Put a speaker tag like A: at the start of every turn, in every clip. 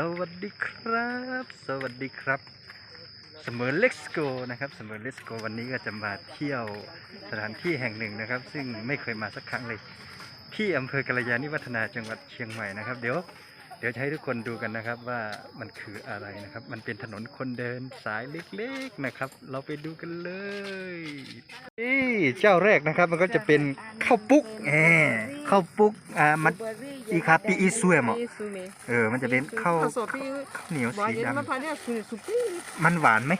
A: สวัสดีครับ สวัสดีครับ เสมอ Let's go นะครับ เสมอ Let's go วันนี้ก็จะมาเที่ยวสถานที่แห่งหนึ่งนะครับ ซึ่งไม่เคยมาสักครั้งเลย ที่อำเภอกาลยานิวัฒนาจังหวัดเชียงใหม่นะครับ เดี๋ยวเดี๋ยวจะให้ทุกคนดูกันนะครับว่ามันคืออะไรนะครับ มันเป็นถนนคนเดินสายเล็กๆนะครับ เราไปดูกันเลยนี่เจ้าแรกนะครับมันก็จะเป็นข้าวปุ๊กแหมข้าวปุ๊กอ่ามันอี คาปีอีซัวหมอเออ มันจะเป็นข้าวข้าวเหนียวสีดำ
B: มันพาเนี่ยสุสุกี้
A: มันหวานไหม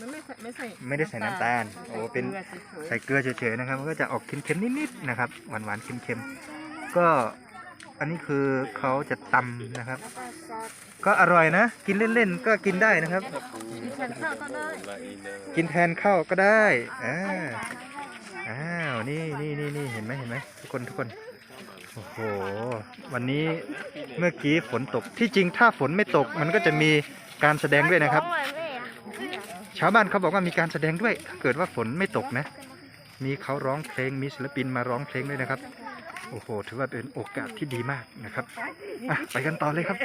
B: มันไม่ใส่ไม่ใส่
A: ไม่ได้ใส่น้ำตาล โอ้เป็นใส่เกลือเฉยๆนะครับ มันก็จะออกเค็มๆนิดๆนะครับ หวานๆเค็มๆ ก็อันนี้คือเขาจะตำนะครับ ก็อร่อยนะ กินเล่นๆ ก็กินได้นะครับ
B: ดิฉันข้าวก็ได้
A: กินแทนข้าวก็ได้ อ่า อ้าว นี่นี่นี่นี่เห็นไหมเห็นไหมทุกคนทุกคน โอ้โห วันนี้เมื่อกี้ฝนตก ที่จริงถ้าฝนไม่ตกมันก็จะมีการแสดงด้วยนะครับ ชาวบ้านเขาบอกว่ามีการแสดงด้วย ถ้าเกิดว่าฝนไม่ตกนะ มีเขาร้องเพลง มีศิลปินมาร้องเพลงด้วยนะครับ โอ้โห ถือว่าเป็นโอกาสที่ดีมากนะครับอะไปกันต่อเลยครับ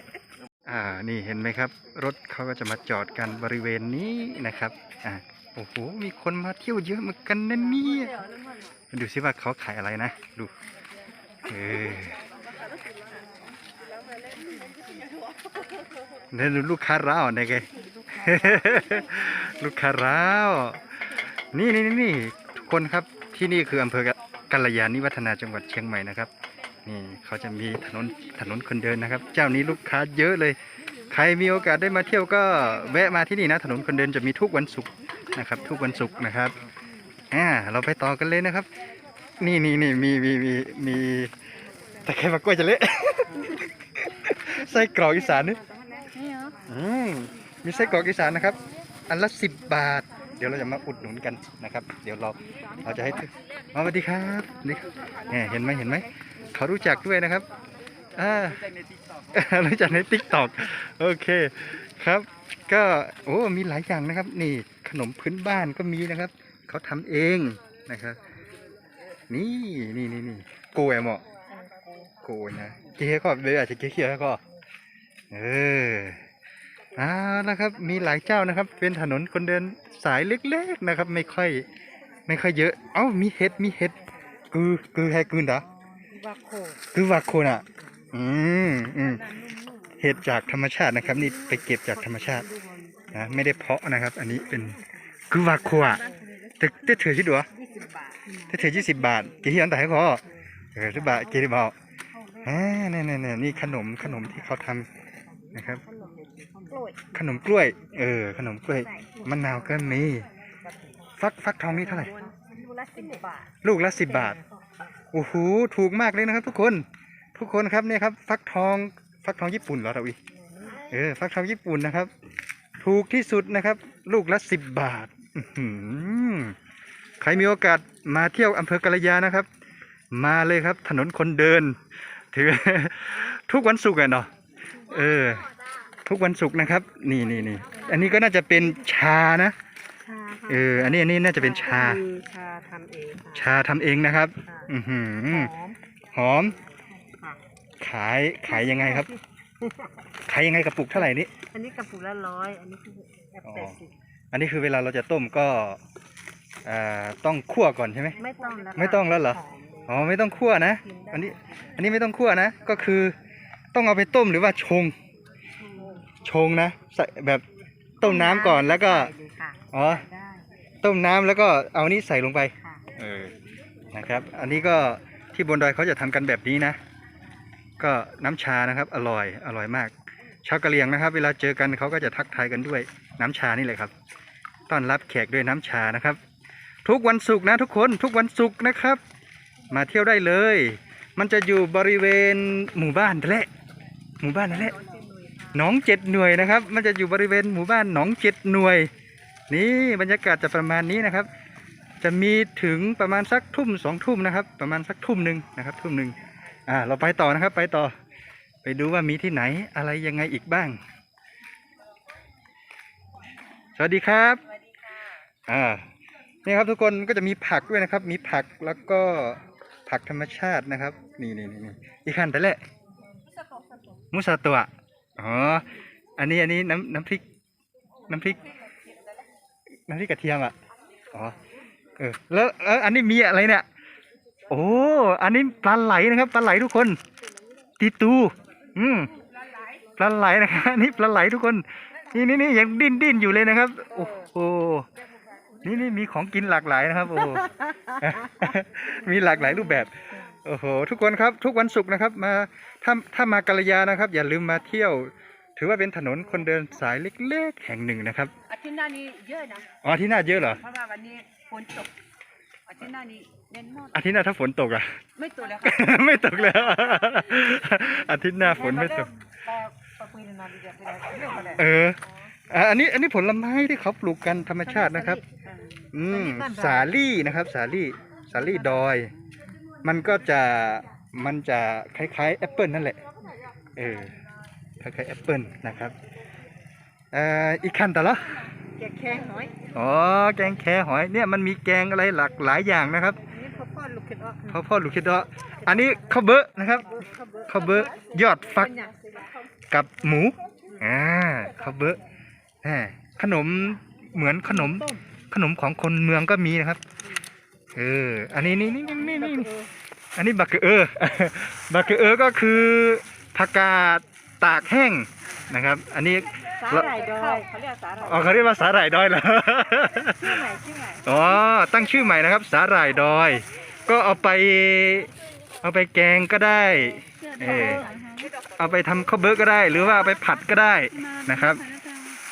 A: อ่า นี่เห็นไหมครับ รถเขาก็จะมาจอดกันบริเวณนี้นะครับ อ่าโอ้โห มีคนมาเที่ยวเยอะเหมือนกันนะเนี่ยมาดูซิว่าเขาขายอะไรนะ ดู เออเนี่ยดูลูกค้าร้าวเนี่ยแกลูกค้าร้าวนี่นี่นี่นี่ทุกคนครับที่นี่คืออำเภอกัลยาณิวัฒนาจังหวัดเชียงใหม่นะครับ นี่เขาจะมีถนนถนนคนเดินนะครับ เจ้านี้ลูกค้าเยอะเลย ใครมีโอกาสได้มาเที่ยวก็แวะมาที่นี่นะ ถนนคนเดินจะมีทุกวันศุกร์นะครับ ทุกวันศุกร์นะครับอ่าเราไปต่อกันเลยนะครับ นี่นี่นี่มีมีมีมี ตะไคร้มากล้วยจะเละ ไส้กรอกอีสานนี่
B: นี่เหรอ
A: อืมมีไส้กรอกอีสานนะครับ อันละสิบบาท เดี๋ยวเราจะมาอุดหนุนกันนะครับ เดี๋ยวเราเราจะให้ทุกอ๋อสวัสดีครับนี่เนี่ยเห็นไหมเห็นไหมเขารู้จักด้วยนะครับอ่ารู้จักในติ๊กต็อกโอเคครับ ก็โอ้มีหลายอย่างนะครับ นี่ขนมพื้นบ้านก็มีนะครับ เขาทำเองนะครับ นี่นี่นี่นี่โกยเหมาะ กยนะเจ๊ก็เบลอาจจะเกี้ยวก็เออเอ่านะครับมีหลายเจ้านะครับ เป็นถนนคนเดินสายเล็กๆนะครับ ไม่ค่อย ไม่ค่อยเยอะ เอ้ามีเห็ดมีเห็ดคือคือแฮกืนเหรอ
B: วาโค
A: คือว่าโคนอะ อืมอืมเห็ดจากธรรมชาตินะครับ นี่ไปเก็บจากธรรมชาตินะไม่ได้เพาะนะครับ อันนี้เป็นคือว่าโคอะแต่แต่เถื่อชิดหัว
B: ยี่สิบบาท
A: แต่เถื่อยี่สิบบาทกี่ที่อันแต่ให้พอเออสิบบาทกี่ที่บอก อ่าเนี่ยเนี่ยเนี่ยนี่ขนมขนมที่เขาทำนะครับ
B: กล้วย
A: ขนมกล้วย เออ ขนมกล้วยมะนาวก็มีฟักฟักทองนี่เท่าไหร่
B: ลูกละสิบบาท
A: ลูกละสิบบาท โอ้โห ถูกมากเลยนะครับ ทุกคน ทุกคนครับเนี่ยครับ ฟักทองฟักทองญี่ปุ่นเหรอเราอีเออ ฟักทองญี่ปุ่นนะครับ ถูกที่สุดนะครับ ลูกละสิบบาทอื้อหือใครมีโอกาสมาเที่ยวอำเภอกาลยานะครับ มาเลยครับ ถนนคนเดิน ถือ ทุกวันศุกร์อะเนาะเออ ทุกวันศุกร์นะครับ นี่นี่นี่อันนี้ก็น่าจะเป็นชานะ
B: ชาค่ะ
A: เออ อันนี้อันนี้น่าจะเป็นชา
B: คือชาทำเองค่ะ
A: ชาทำเองนะครับ อือหือ
B: หอม
A: หอม
B: ค่ะ
A: ขายขายยังไงครับ ขายยังไงกระปุกเท่าไหร่นี้
B: อันนี้กระปุกละร้อยอันนี้คือแปดสิบ
A: อันนี้คือเวลาเราจะต้มก็อ่าต้องคั่วก่อนใช่ไหม
B: ไม่ต้องแล้ว
A: ไม่ต้องแล้วเหรอ อ๋อไม่ต้องคั่วนะ อันนี้อันนี้ไม่ต้องคั่วนะ ก็คือต้องเอาไปต้มหรือว่าชง ชงนะใส่แบบต้มน้ำก่อนแล้วก็
B: ค่ะ
A: อ๋อ
B: ได้
A: ต้มน้ำแล้วก็เอานี้ใส่ลงไป
B: ค่ะ
A: เออ นะครับ อันนี้ก็ที่บนดอยเขาจะทำกันแบบนี้นะ ก็น้ำชานะครับ อร่อย อร่อยมาก ชาวกะเหรี่ยงนะครับ เวลาเจอกันเขาก็จะทักทายกันด้วยน้ำชานี่เลยครับ ต้อนรับแขกด้วยน้ำชานะครับ ทุกวันศุกร์นะทุกคน ทุกวันศุกร์นะครับ มาเที่ยวได้เลย มันจะอยู่บริเวณหมู่บ้านนั่นแหละ หมู่บ้านนั่นแหละหนองเจ็ดหน่วยนะครับ มันจะอยู่บริเวณหมู่บ้านหนองเจ็ดหน่วย นี่บรรยากาศจะประมาณนี้นะครับ จะมีถึงประมาณสักทุ่มสองทุ่มนะครับ ประมาณสักทุ่มหนึ่งนะครับ ทุ่มหนึ่งอ่า เราไปต่อนะครับ ไปต่อ ไปดูว่ามีที่ไหนอะไรยังไงอีกบ้าง สวัสดีครับอ่านี่ครับทุกคนก็จะมีผักด้วยนะครับ มีผักแล้วก็ ผักธรรมชาตินะครับ นี่นี่นี่นี่อีกขั้นแต่แหละมุสาตัวอ๋ออันนี้อันนี้น้ำน้ำพริก น้ำพริก น้ำพริกกระเทียมอะอ๋อเออแล้วเอออันนี้มีอะไรเนี่ย โอ้อันนี้ปลาไหลนะครับปลาไหลทุกคน ตีตู อืมปลาไหลนะครับอันนี่ปลาไหลทุกคน นี่นี่นี่ยังดิ้นดิ้นอยู่เลยนะครับ โอ้โห นี่นี่มีของกินหลากหลายนะครับ โอ้โห มีหลากหลายรูปแบบ โอ้โห ทุกคนครับ ทุกวันศุกร์นะครับ มา ถ้า ถ้ามากัลยานะครับ อย่าลืมมาเที่ยว ถือว่าเป็นถนนคนเดินสายเล็กๆ แห่งหนึ่งนะครับ
C: อาทิตย์หน้านี้เยอะนะ
A: อ๋อที่หน้าเยอะเหรอ
C: เพราะว่าวันนี้ฝนตกอาทิตย์หน้านี้เน้นหมด
A: อาทิตย์หน้าถ้าฝนตกอะ
C: ไม่ตกแล้วค่ะ
A: ไม่ตกแล้ว อาทิตย์หน้าฝนไม่ตก
C: ปลาปลาปุยนานดีเดียวไปเลยเรื่องอะไร
A: เอออะอันนี้ อันนี้ผลไม้ที่เขาปลูกกันธรรมชาตินะครับ อืมสาลี่นะครับ สาลี่สาลี่ดอย มันก็จะมันจะคล้ายๆแอปเปิลนั่นแหละเออคล้ายๆแอปเปิลนะครับเอ่ออีกขั้นแต่ละ
B: แกะแข้งน้อย
A: อ๋อแกงแคหอยเนี่ยมันมีแกงอะไรหลากหลายอย่างนะครับ
B: อันนี้พ่อพ่อลูกเข็ดออก
A: พ่อพ่อลูกคิดว่าอันนี้ข้าวเบอะนะครับ
B: ข้าวเบอร์
A: ข้าวเบอะยอดฟัก
B: มันอยากซื้อข้าว
A: กับหมูอ่าข้าวเบอะแหมขนมเหมือนขนม
B: ต้ม
A: ขนมของคนเมืองก็มีนะครับ เออ อันนี้นี่นี่นี่นี่นี่อันนี้บักเกอเออบักเกอเออก็คือผักกาดตากแห้งนะครับ อันนี้
B: สาหร่ายดอยเขาเรียกสาหร่าย
A: อ๋อเขาเรียกว่าสาหร่ายดอยเหรอ
B: ชื่อใหม่ชื่อใหม่
A: อ๋อตั้งชื่อใหม่นะครับ สาหร่ายดอย ก็เอาไป เอาไปแกงก็ได้เออเอาไปทำข้าวเบอร์ก็ได้ หรือว่าเอาไปผัดก็ได้นะครับ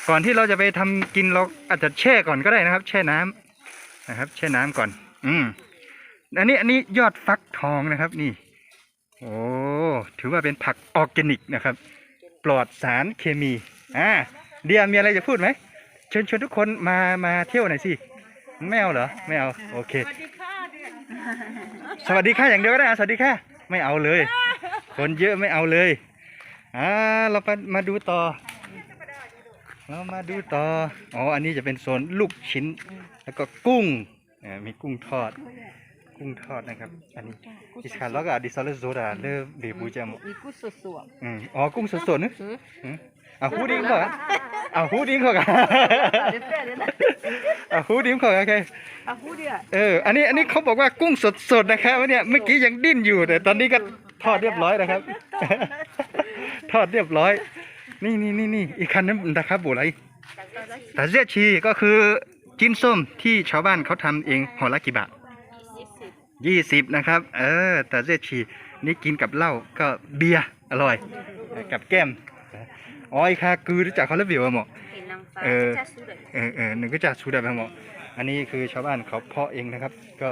A: ก่อนที่เราจะไปทำกินเราอาจจะแช่ก่อนก็ได้นะครับ แช่น้ำนะครับ แช่น้ำก่อน อืมอันนี้อันนี้ยอดฟักทองนะครับ นี่ โอ้ถือว่าเป็นผักออร์แกนิกนะครับ ปลอดสารเคมีอ่าเดียมีอะไรจะพูดไหมเชิญชวนทุกคนมามาเที่ยวหน่อยสิไม่เอาเหรอไม่เอาโอเค
C: สวัสดีค่ะเนี่ย
A: สวัสดีค่ะอย่างเดียวก็ได้อะสวัสดีค่ะ ไม่เอาเลย คนเยอะไม่เอาเลยอ่าเราไปมาดูต่อ เรามาดูต่อ อ๋อ อันนี้จะเป็นโซนลูกชิ้น แล้วก็กุ้งอ่ามีกุ้งทอด กุ้งทอดนะครับ อันนี้อิสคาล็อกอะดิซอลโซดาเริ่มเดบูจาม
C: มีกุ้งสด
A: อืมอ๋อ กุ้งสดๆนะ
C: ๆหือ
A: อืมอะฮูดิ้งก่อนอะฮูดิ้งก่อน
C: เดี๋ยวเปรี้ยวเดี๋ยวนะ
A: อะฮูดิ้งก่อนโอเค
C: เอาพูดเดี๋ยว
A: เออ อันนี้ อันนี้เขาบอกว่ากุ้งสดๆนะครับเนี่ย เมื่อกี้ยังดิ้นอยู่แต่ตอนนี้ก็ทอดเรียบร้อยนะครับ ทอดเรียบร้อย นี่นี่นี่นี่อีกคันนั้นนะครับบุไรแต่เจียชีก็คือจิ้นส้มที่ชาวบ้านเขาทำเองห่อละกี่บาทยี่สิบนะครับ เออแต่เจียชีนี่กินกับเหล้าก็เบียร์อร่อย กับแก้มอ๋อไอคาคือรู้จักเขาแล้วเบียวอะหมอ
C: เห็นนางฟ้า
A: เออ
C: เอ
A: อเออหนึ่งก็จะชูดาบหมออันนี้คือชาวบ้านเขาเพาะเองนะครับ ก็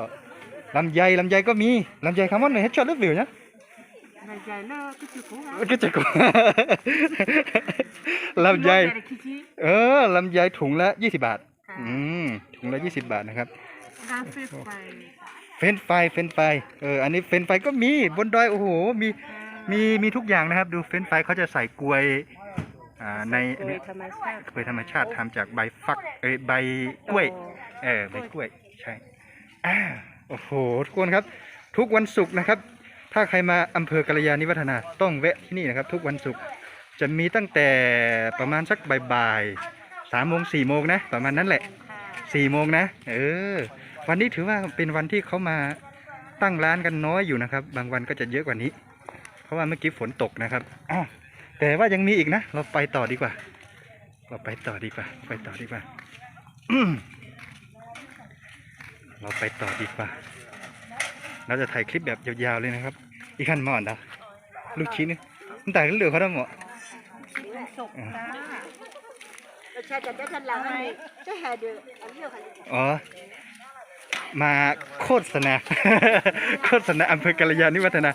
A: ลำไยลำไยก็มีลำไยคาร์มอนเนี่ยเฮ็ดช็อตหรือเปล่าเนี่ย
C: นา ยใจเลิกก็คือผู้
A: ก็จะกลำไยเออลำไยถุงละยี่สิบาทอืมถุงละยี่สิบาทนะครับ
B: ร้านเฟรไฟ
A: เฟรนช์ไฟรายเฟรนช์ไฟรายเอออันนี้เฟรนช์ไฟรายก็มีบนดอยโอ้โหมีมีมีทุกอย่างนะครับ ดูเฟรนช์ไฟรายเขาจะใส่กลวยอ่าในอัน
B: โดย
A: นี้
B: ธรรมชาติ
A: กลวยธรรมชาติทำจากใบฟักเอ้ยใบกล้วย เออใบกล้วยใช่อ่าโอ้โหทุกคนครับ ทุกวันศุกร์นะครับ ถ้าใครมาอำเภอกาลยานิวัฒนาต้องแวะที่นี่นะครับ ทุกวันศุกร์จะมีตั้งแต่ประมาณสักบ่ายๆสามโมงสี่โมงนะประมาณนั้นแหละสี่โมงนะ เออ วันนี้ถือว่าเป็นวันที่เขามาตั้งร้านกันน้อยอยู่นะครับ บางวันก็จะเยอะกว่านี้ เพราะว่าเมื่อกี้ฝนตกนะครับอ้าวแต่ว่ายังมีอีกนะ เราไปต่อดีกว่า เราไปต่อดีกว่า ไปต่อดีกว่า เราไปต่อดีกว่า เราจะถ่ายคลิปแบบยาวๆเลยนะครับ อีกขั้นหมอนดาลูกชิ้นนี่มันต่างกันเหลือเขาได้หมอ
B: สุกจ้าเราใช้จะได้ทันหลังไหมจะแห่เดืออันเดียวกัน
A: อ๋อมาโฆษณาโฆษณาอำเภอกาลยานิวัฒนา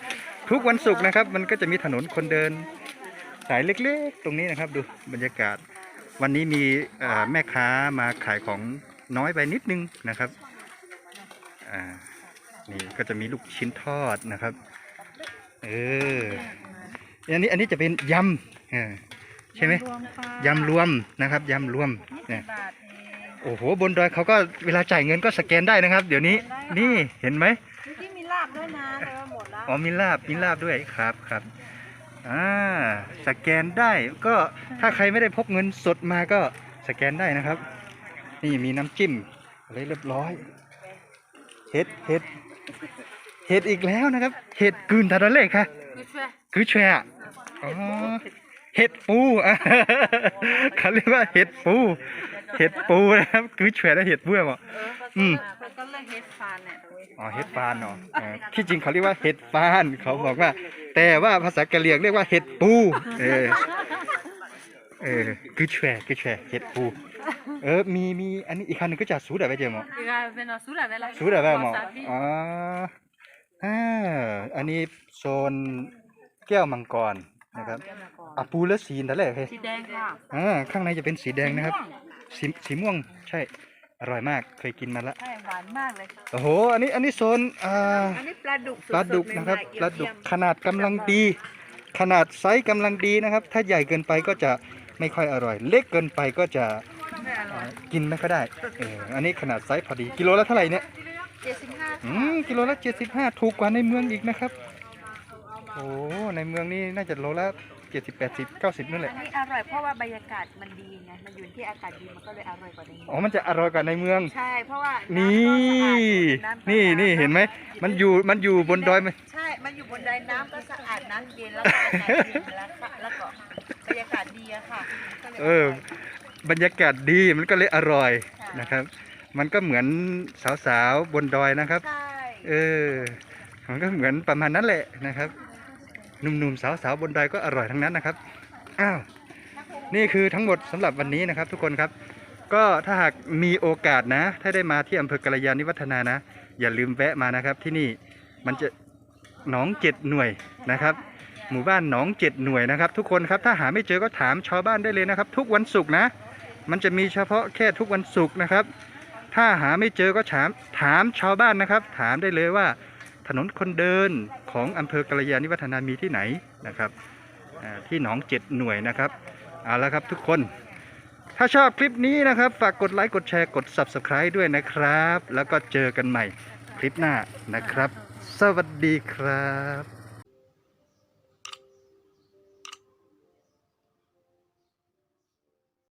A: ทุกวันศุกร์นะครับ มันก็จะมีถนนคนเดิน สายเล็กๆ ตรงนี้นะครับ ดูบรรยากาศ วันนี้มีเอ่อแม่ค้ามาขายของน้อยไปนิดนึงนะครับอ่านี่ก็จะมีลูกชิ้นทอดนะครับ เอออันนี้อันนี้จะเป็นยำเออใช่ไหม
B: รวมค่ะ
A: ยำรวมนะครับยำรวมเนี่ย
B: บาทเอง
A: โอ้โหบนดอยเขาก็เวลาจ่ายเงินก็สแกนได้นะครับ เดี๋ยวนี้นี่เห็นไหม
B: ที่มีลาบด้วยนะแต่ว่าหมดแล้ว
A: อ๋อมีลาบมีลาบด้วยครับครับอ่าสแกนได้ก็ถ้าใครไม่ได้พกเงินสดมาก็สแกนได้นะครับ นี่มีน้ำจิ้มอะไรเรียบร้อยเห็ดเห็ด เห็ดอีกแล้วนะครับ เห็ดกลืนทาราเล่ค่ะคือแชร์อ๋อเห็ดปูอะเขาเรียกว่าเห็ดปู เห็ดปูนะครับคือแชร์และเห็ดปูอะอืม
C: ก็เลยเฮดฟานเนี่ยตัว
A: อ๋อเห็ดฟานเนาะเออที่จริงเขาเรียกว่าเห็ดฟานเขาบอกว่า แต่ว่าภาษากะเหรี่ยงเรียกว่าเห็ดปู เออเออคือแชร์คือแชร์เห็ดปูเออ มี มี อันนี้อีกคันหนึงก็จะสูดอะไรไปเจอหมอ
C: อีกอะเป็นเอาสูดอะไรล่ะ
A: สูดอะไรหมออ๋อ อ่าอันนี้โซนแก้วมังกรนะครับอะปูและสีนั่นแหละเฮ้ย
C: สีแดงค่ะ
A: อ่าข้างในจะเป็นสีแดงนะครับ สีสีม่วงใช่อร่อยมากเคยกินมาละ
C: ใช่หวานมากเลย
A: โอ้โหอันนี้อันนี้โซนอ่า
B: อันนี้ปลาดุก
A: ปลาดุกนะครับปลาดุกขนาดกำลังดี ขนาดไซส์กำลังดีนะครับ ถ้าใหญ่เกินไปก็จะไม่ค่อยอร่อย เล็กเกินไปก็จะอ่ากินไม่ค่อยได้เอออันนี้ขนาดไซส์พอดีกิโลละเท่าไหร่เนี่ย
B: เจ็ดสิบห้า
A: อืมกิโลละเจ็ดสิบห้าถูกกว่าในเมืองอีกนะครับ โอ้ในเมืองนี่น่าจะโลละเจ็ดสิบแปดสิบเก้าสิบนั่นแห
C: อั
A: ละ
C: นนี้อร่อยเพราะว่าบรรยากาศมันดีไง มันอยู่ที่อากาศดีมันก็เลยอร่อยกว่าในนี้
A: อ๋อ มันจะอร่อยกว่าในเมือง
C: ใช่ เพราะว่า
A: นี่ นี่ นี่ เห็นไหม มันอยู่ มันอยู่บนดอยไหม
B: ใช่ มันอยู่บนไดน้ำก็สะอาดน้ำเย็นแล้วก็อากาศเย็นแล้วค่ะแล้วก็บรรยากาศดีอะค่ะก็ลย
A: เออ บรรยากาศดี มันก็เลยอร่อยนะครับ มันก็เหมือนสาวๆบนดอยนะครับ
B: ใช่
A: เออ มันก็เหมือนประมาณนั้นแหละนะครับ หนุ่มๆสาวๆบนดอยก็อร่อยทั้งนั้นนะครับ อ้าว นี่คือทั้งหมดสำหรับวันนี้นะครับ ทุกคนครับ ก็ถ้าหากมีโอกาสนะ ถ้าได้มาที่อำเภอกาลยานิวัฒนานะ อย่าลืมแวะมานะครับ ที่นี่มันจะหนองเจ็ดหน่วยนะครับ หมู่บ้านหนองเจ็ดหน่วยนะครับ ทุกคนครับถ้าหาไม่เจอก็ถามชาวบ้านได้เลยนะครับ ทุกวันศุกร์นะ มันจะมีเฉพาะแค่ทุกวันศุกร์นะครับ ถ้าหาไม่เจอก็ถามถามชาวบ้านนะครับ ถามได้เลยว่าถนนคนเดินของอำเภอกาลยานิวัฒนามีที่ไหนนะครับที่หนองเจ็ดหน่วยนะครับเอาละครับทุกคน ถ้าชอบคลิปนี้นะครับ ฝากกดไลค์กดแชร์กด Subscribe ด้วยนะครับ แล้วก็เจอกันใหม่คลิปหน้านะครับ สวัสดีครับ